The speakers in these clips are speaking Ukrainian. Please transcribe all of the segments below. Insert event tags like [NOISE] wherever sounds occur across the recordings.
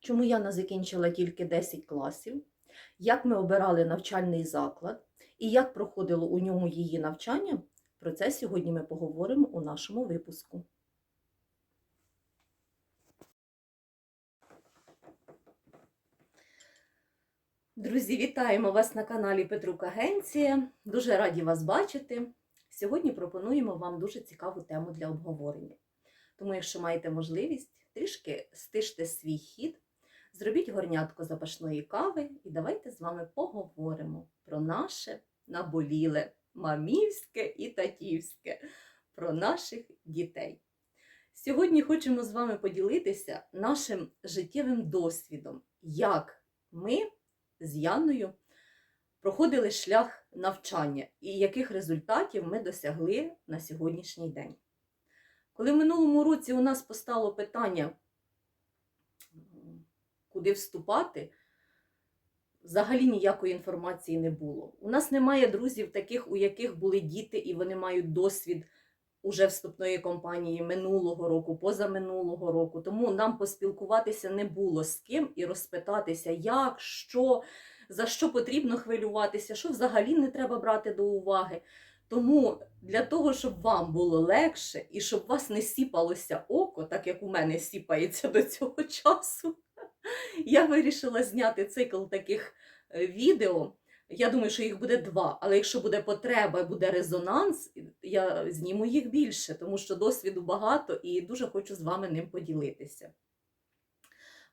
чому Яна закінчила тільки 10 класів, як ми обирали навчальний заклад і як проходило у ньому її навчання. Про це сьогодні ми поговоримо у нашому випуску. Друзі, вітаємо вас на каналі Петрук Агенція. Дуже раді вас бачити. Сьогодні пропонуємо вам дуже цікаву тему для обговорення. Тому, якщо маєте можливість, трішки стиште свій хід, зробіть горнятко запашної кави і давайте з вами поговоримо про наше наболіле мамівське і татівське, про наших дітей. Сьогодні хочемо з вами поділитися нашим життєвим досвідом, як ми з Яною проходили шлях навчання і яких результатів ми досягли на сьогоднішній день. Коли в минулому році у нас постало питання, куди вступати, взагалі ніякої інформації не було. У нас немає друзів таких, у яких були діти, і вони мають досвід уже вступної кампанії минулого року, позаминулого року. Тому нам поспілкуватися не було з ким і розпитатися, як, що, за що потрібно хвилюватися, що взагалі не треба брати до уваги. Тому для того, щоб вам було легше і щоб вас не сіпалося око, так як у мене сіпається до цього часу, я вирішила зняти цикл таких е, відео. Я думаю, що їх буде два, але якщо буде потреба, буде резонанс, я зніму їх більше, тому що досвіду багато і дуже хочу з вами ним поділитися.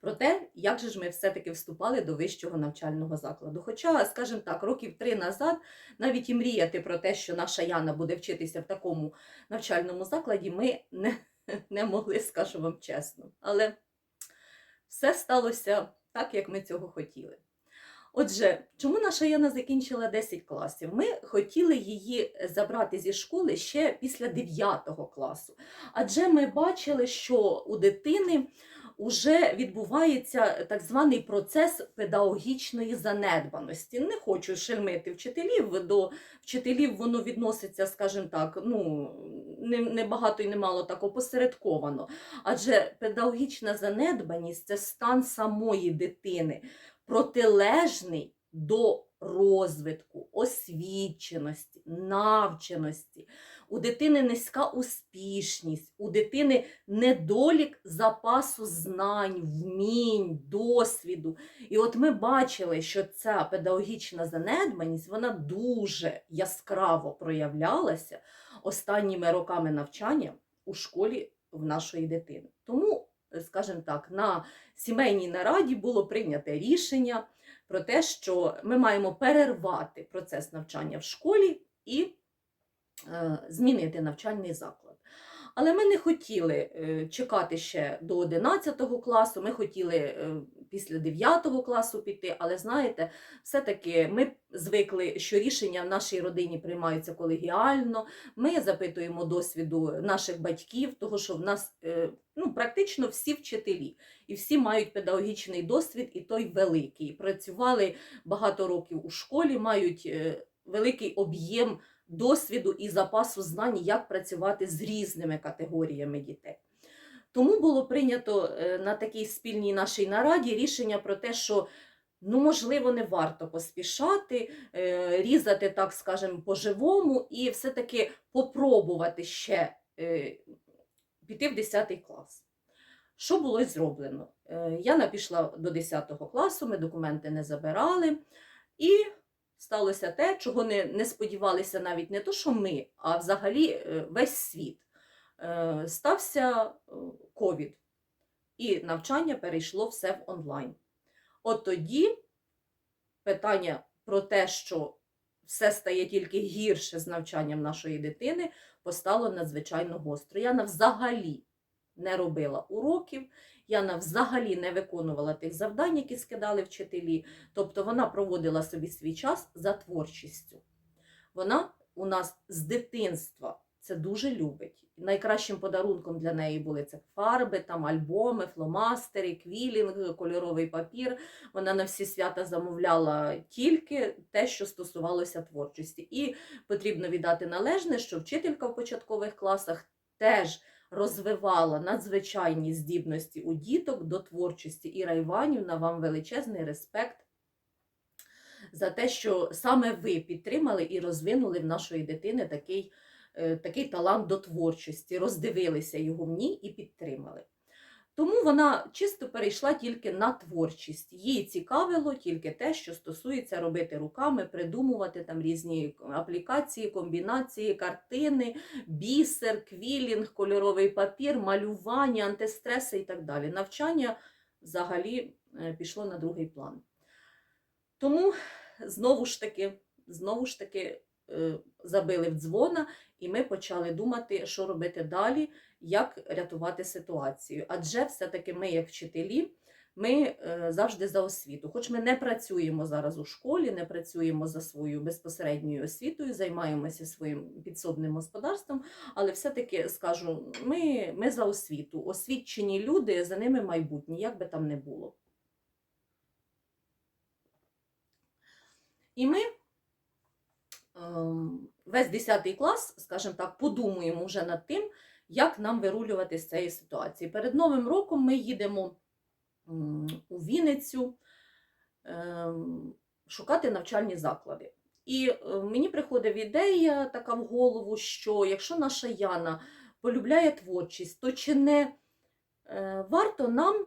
Про те, як же ж ми все-таки вступали до вищого навчального закладу. Хоча, скажімо так, років три назад навіть і мріяти про те, що наша Яна буде вчитися в такому навчальному закладі, ми не, [LAUGHS] не могли, скажу вам чесно. Але все сталося так, як ми цього хотіли. Отже, чому наша Яна закінчила 10 класів? Ми хотіли її забрати зі школи ще після 9 класу. Адже ми бачили, що у дитини вже відбувається так званий процес педагогічної занедбаності. Не хочу шельмити вчителів, до вчителів воно відноситься, скажімо так, ну, не, не багато і не мало так опосередковано. Адже педагогічна занедбаність це стан самої дитини протилежний до розвитку, освіченості, навченості. У дитини низька успішність, у дитини недолік запасу знань, вмінь, досвіду. І от ми бачили, що ця педагогічна занедбаність вона дуже яскраво проявлялася останніми роками навчання у школі в нашої дитини. Тому скажімо так, на сімейній нараді було прийнято рішення про те, що ми маємо перервати процес навчання в школі і е, змінити навчальний заклад. Але ми не хотіли е, чекати ще до 11 класу, ми хотіли е, після 9 класу піти, але знаєте, все-таки ми звикли, що рішення в нашій родині приймаються колегіально. Ми запитуємо досвіду наших батьків, того що в нас е, ну, практично всі вчителі і всі мають педагогічний досвід, і той великий. Працювали багато років у школі, мають великий об'єм досвіду і запасу знань, як працювати з різними категоріями дітей. Тому було прийнято е, на такій спільній нашій нараді рішення про те, що ну, можливо, не варто поспішати, е, різати, так скажемо, по-живому, і все-таки попробувати ще е, піти в 10 клас. Що було зроблено? Я пішла до 10 класу, ми документи не забирали. І сталося те, чого не не сподівалися навіть не то, що ми, а взагалі е, весь світ. Е, стався е, ковід, і навчання перейшло все в онлайн. От тоді питання про те, що все стає тільки гірше з навчанням нашої дитини, постало надзвичайно гостро. Я взагалі не робила уроків, Яна взагалі не виконувала тих завдань, які скидали вчителі. Тобто вона проводила собі свій час за творчістю. Вона у нас з дитинства це дуже любить. Найкращим подарунком для неї були це фарби, там альбоми, фломастери, квілінг, кольоровий папір. Вона на всі свята замовляла тільки те, що стосувалося творчості. І потрібно віддати належне, що вчителька в початкових класах теж розвивала надзвичайні здібності у діток до творчості. Іра Іванівна, вам величезний респект за те, що саме ви підтримали і розвинули в нашої дитини такий, е, такий талант до творчості, роздивилися його в ній і підтримали. Тому вона чисто перейшла тільки на творчість. Їй цікавило тільки те, що стосується робити руками, придумувати там різні аплікації, комбінації, картини, бісер, квілінг, кольоровий папір, малювання, антистреси і так далі. Навчання взагалі е, пішло на другий план. Тому знову ж таки, знову ж таки е, забили в дзвона, і ми почали думати, що робити далі, як рятувати ситуацію. Адже все-таки ми, як вчителі, ми е, завжди за освіту. Хоч ми не працюємо зараз у школі, не працюємо за своєю безпосередньою освітою, займаємося своїм підсобним господарством, але все-таки скажу, ми, ми за освіту. Освічені люди, за ними майбутнє, як би там не було. І ми ем, весь 10 клас, скажімо так, подумаємо вже над тим, як нам вирулювати з цієї ситуації. Перед Новим роком ми їдемо у Вінницю ем, шукати навчальні заклади. І е, мені приходить ідея така в голову, що якщо наша Яна полюбляє творчість, то чи не е, варто нам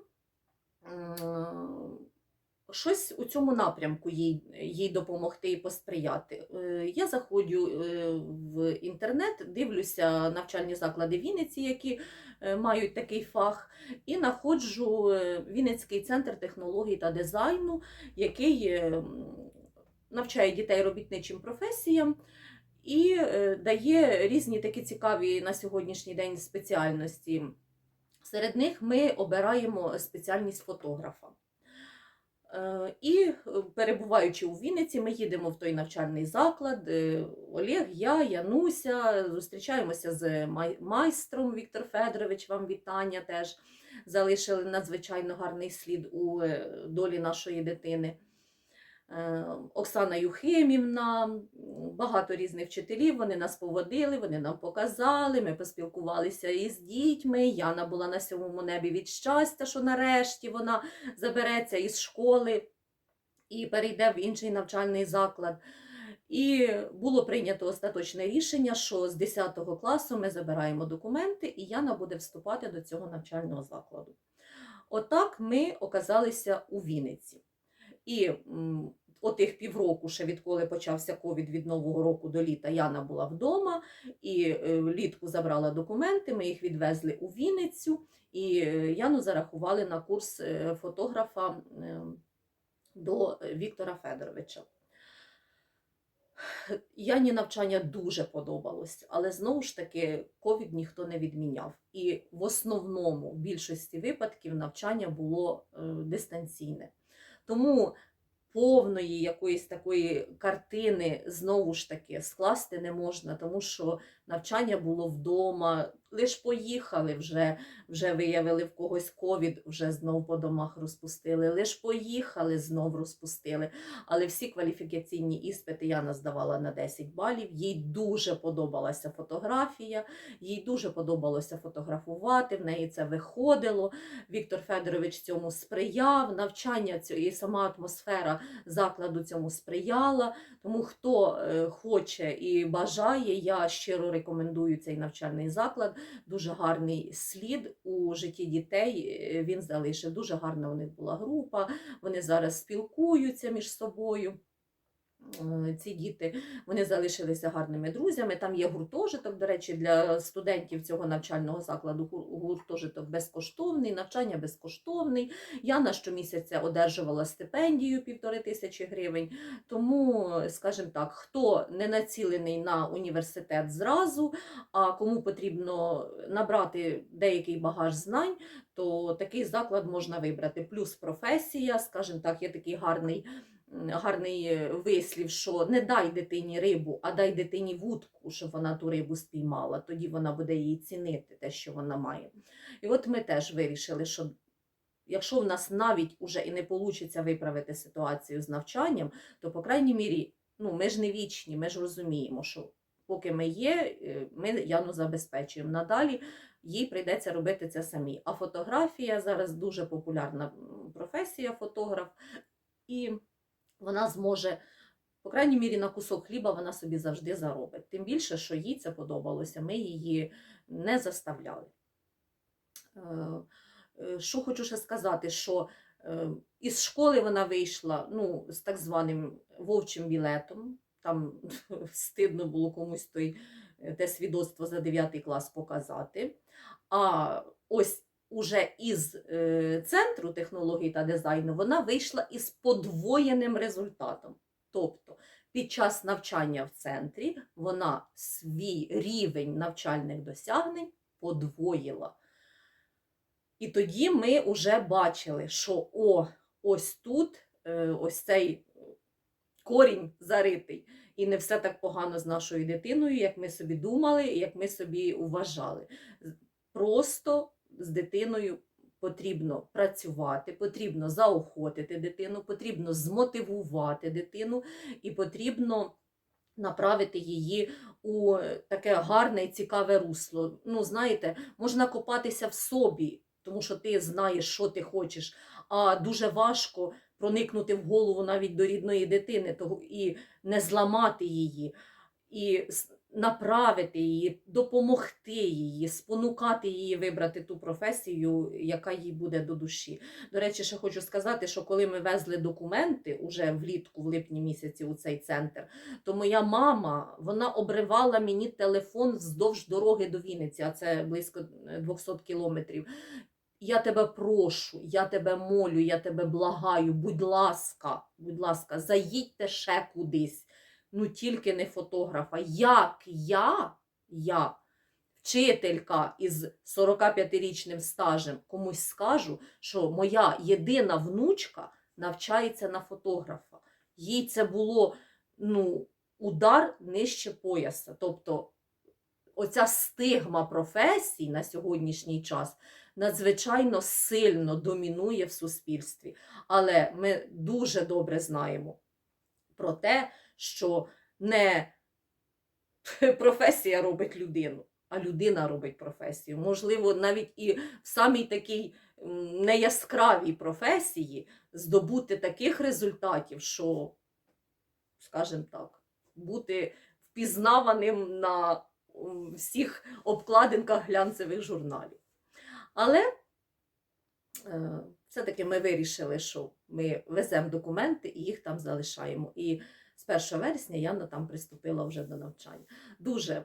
щось у цьому напрямку їй, їй допомогти і посприяти. Е, Я заходжу е, в інтернет, дивлюся навчальні заклади Вінниці, які е, мають такий фах, і знаходжу Вінницький центр технологій та дизайну, який навчає дітей робітничим професіям. І дає різні такі цікаві на сьогоднішній день спеціальності. Серед них ми обираємо спеціальність фотографа. Е, І е, перебуваючи у Вінниці, ми їдемо в той навчальний заклад. Олег, я, Януся, зустрічаємося з май- майстром Віктор Федорович. Вам вітання теж залишили надзвичайно гарний слід у е, долі нашої дитини. Е, Оксана Юхимівна, багато різних вчителів. Вони нас поводили, вони нам показали. Ми поспілкувалися із дітьми. Яна була на сьомому небі від щастя, що нарешті вона забереться із школи і перейде в інший навчальний заклад. І було прийнято остаточне рішення, що з 10 класу ми забираємо документи, і Яна буде вступати до цього навчального закладу. Отак ми оказалися у Вінниці. І отих півроку, ще відколи почався ковід від Нового року до літа, Яна була вдома, і е, влітку забрала документи, ми їх відвезли у Вінницю, і е, Яну зарахували на курс е, фотографа до Віктора Федоровича. Яні навчання дуже подобалось, але знову ж таки ковід ніхто не відміняв. І в основному, в більшості випадків, навчання було дистанційне. Тому повної якоїсь такої картини знову ж таки скласти не можна, тому що навчання було вдома. Лиш поїхали вже, вже виявили в когось ковід, вже знов по домах розпустили. Лиш поїхали, знов розпустили. Але всі кваліфікаційні іспити Яна здавала на 10 балів. Їй дуже подобалася фотографія, їй дуже подобалося фотографувати. В неї це виходило. Віктор Федорович цьому сприяв. Навчання і сама атмосфера закладу цьому сприяла. Тому хто е, хоче і бажає, я щиро рекомендую цей навчальний заклад. Дуже гарний слід у житті дітей. е, Він залишив. Дуже гарна у них була група. Вони зараз спілкуються між собою. Е, Ці діти вони залишилися гарними друзями. Там є гуртожиток, до речі, для студентів цього навчального закладу. Гуртожиток безкоштовний, навчання безкоштовний. Яна щомісяця одержувала стипендію півтори тисячі гривень. Тому, скажімо так, хто не націлений на університет зразу, а кому потрібно набрати деякий багаж знань, то такий заклад можна вибрати. Плюс професія, скажімо так, є такий гарний. Гарний е, вислів, що не дай дитині рибу, а дай дитині вудку, щоб вона ту рибу спіймала. Тоді вона буде її цінити, те, що вона має. І от ми теж вирішили, що якщо в нас навіть уже і не вийде виправити ситуацію з навчанням, то, по крайній мірі, ну, ми ж не вічні, ми ж розуміємо, що поки ми є, е, ми Яну забезпечуємо. Надалі їй прийдеться робити це самі. А фотографія зараз дуже популярна професія фотограф, і вона зможе, по крайній мірі, на кусок хліба вона собі завжди заробить. Тим більше, що їй це подобалося, ми її не заставляли. Е, е, Що хочу ще сказати, що е, із школи вона вийшла ну, з так званим вовчим білетом. Там [LAUGHS] стидно було комусь той, те свідоцтво за 9 клас показати. А ось уже із е, центру технологій та дизайну вона вийшла із подвоєним результатом. Тобто під час навчання в центрі вона свій рівень навчальних досягнень подвоїла. І тоді ми вже бачили, що о, ось тут е, ось цей корінь заритий, і не все так погано з нашою дитиною, як ми собі думали, як ми собі вважали. Просто з дитиною потрібно працювати, потрібно заохотити дитину, потрібно змотивувати дитину і потрібно направити її у таке гарне і цікаве русло. Ну, знаєте, можна копатися в собі, тому що ти знаєш, що ти хочеш, а дуже важко проникнути в голову навіть до рідної дитини того, і не зламати її, і направити її, допомогти її, спонукати її вибрати ту професію, яка їй буде до душі. До речі, ще хочу сказати, що коли ми везли документи уже влітку, в липні місяці у цей центр, то моя мама вона обривала мені телефон вздовж дороги до Вінниці, а це близько е, 200 кілометрів. Я тебе прошу, я тебе молю, я тебе благаю, будь ласка, будь ласка, заїдьте ще кудись. Ну тільки не фотографа. Як я, я, вчителька із 45-річним стажем, комусь скажу, що моя єдина внучка навчається на фотографа. Їй це було ну, удар нижче пояса. Тобто оця стигма професій на сьогоднішній час надзвичайно сильно домінує в суспільстві. Але ми дуже добре знаємо про те, що не [LAUGHS] професія робить людину, а людина робить професію. Можливо, навіть і в самій такій неяскравій професії здобути таких результатів, що, скажімо так, бути впізнаваним на всіх обкладинках глянцевих журналів. Але е, все-таки ми вирішили, що ми веземо документи і їх там залишаємо. І з 1 вересня Яна там приступила вже до навчання. Дуже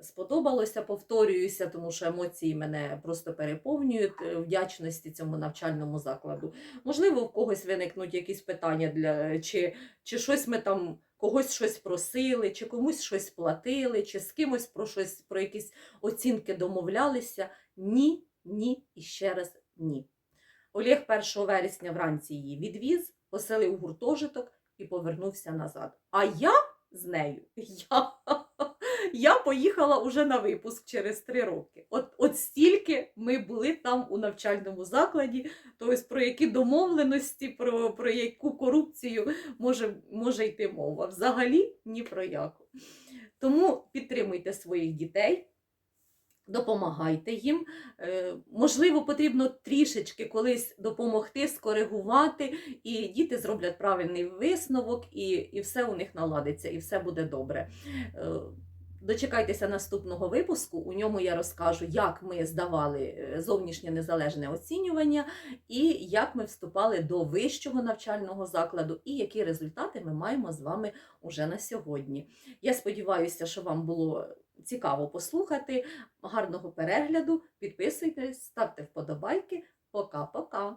сподобалося, повторююся, тому що емоції мене просто переповнюють е, вдячності цьому навчальному закладу. Можливо, в когось виникнуть якісь питання для чи, чи щось ми там. Когось щось просили, чи комусь щось платили, чи з кимось про щось про якісь оцінки домовлялися. Ні, ні і ще раз ні. Олег 1 вересня вранці її відвіз, поселив у гуртожиток і повернувся назад. А я з нею, [LAUGHS] я, я поїхала уже на випуск через три роки. От, от стільки ми були там у навчальному закладі, тобто про які домовленості, про, про яку корупцію може, може йти мова. Взагалі ні про яку. Тому підтримуйте своїх дітей. Допомагайте їм. Е, Можливо, потрібно трішечки колись допомогти, скоригувати, і діти зроблять правильний висновок, і, і все у них наладиться, і все буде добре. Е, Дочекайтеся наступного випуску. У ньому я розкажу, як ми здавали е, зовнішнє незалежне оцінювання, і як ми вступали до вищого навчального закладу, і які результати ми маємо з вами уже на сьогодні. Я сподіваюся, що вам було цікаво послухати. Гарного перегляду, підписуйтесь, ставте вподобайки. Пока-пока!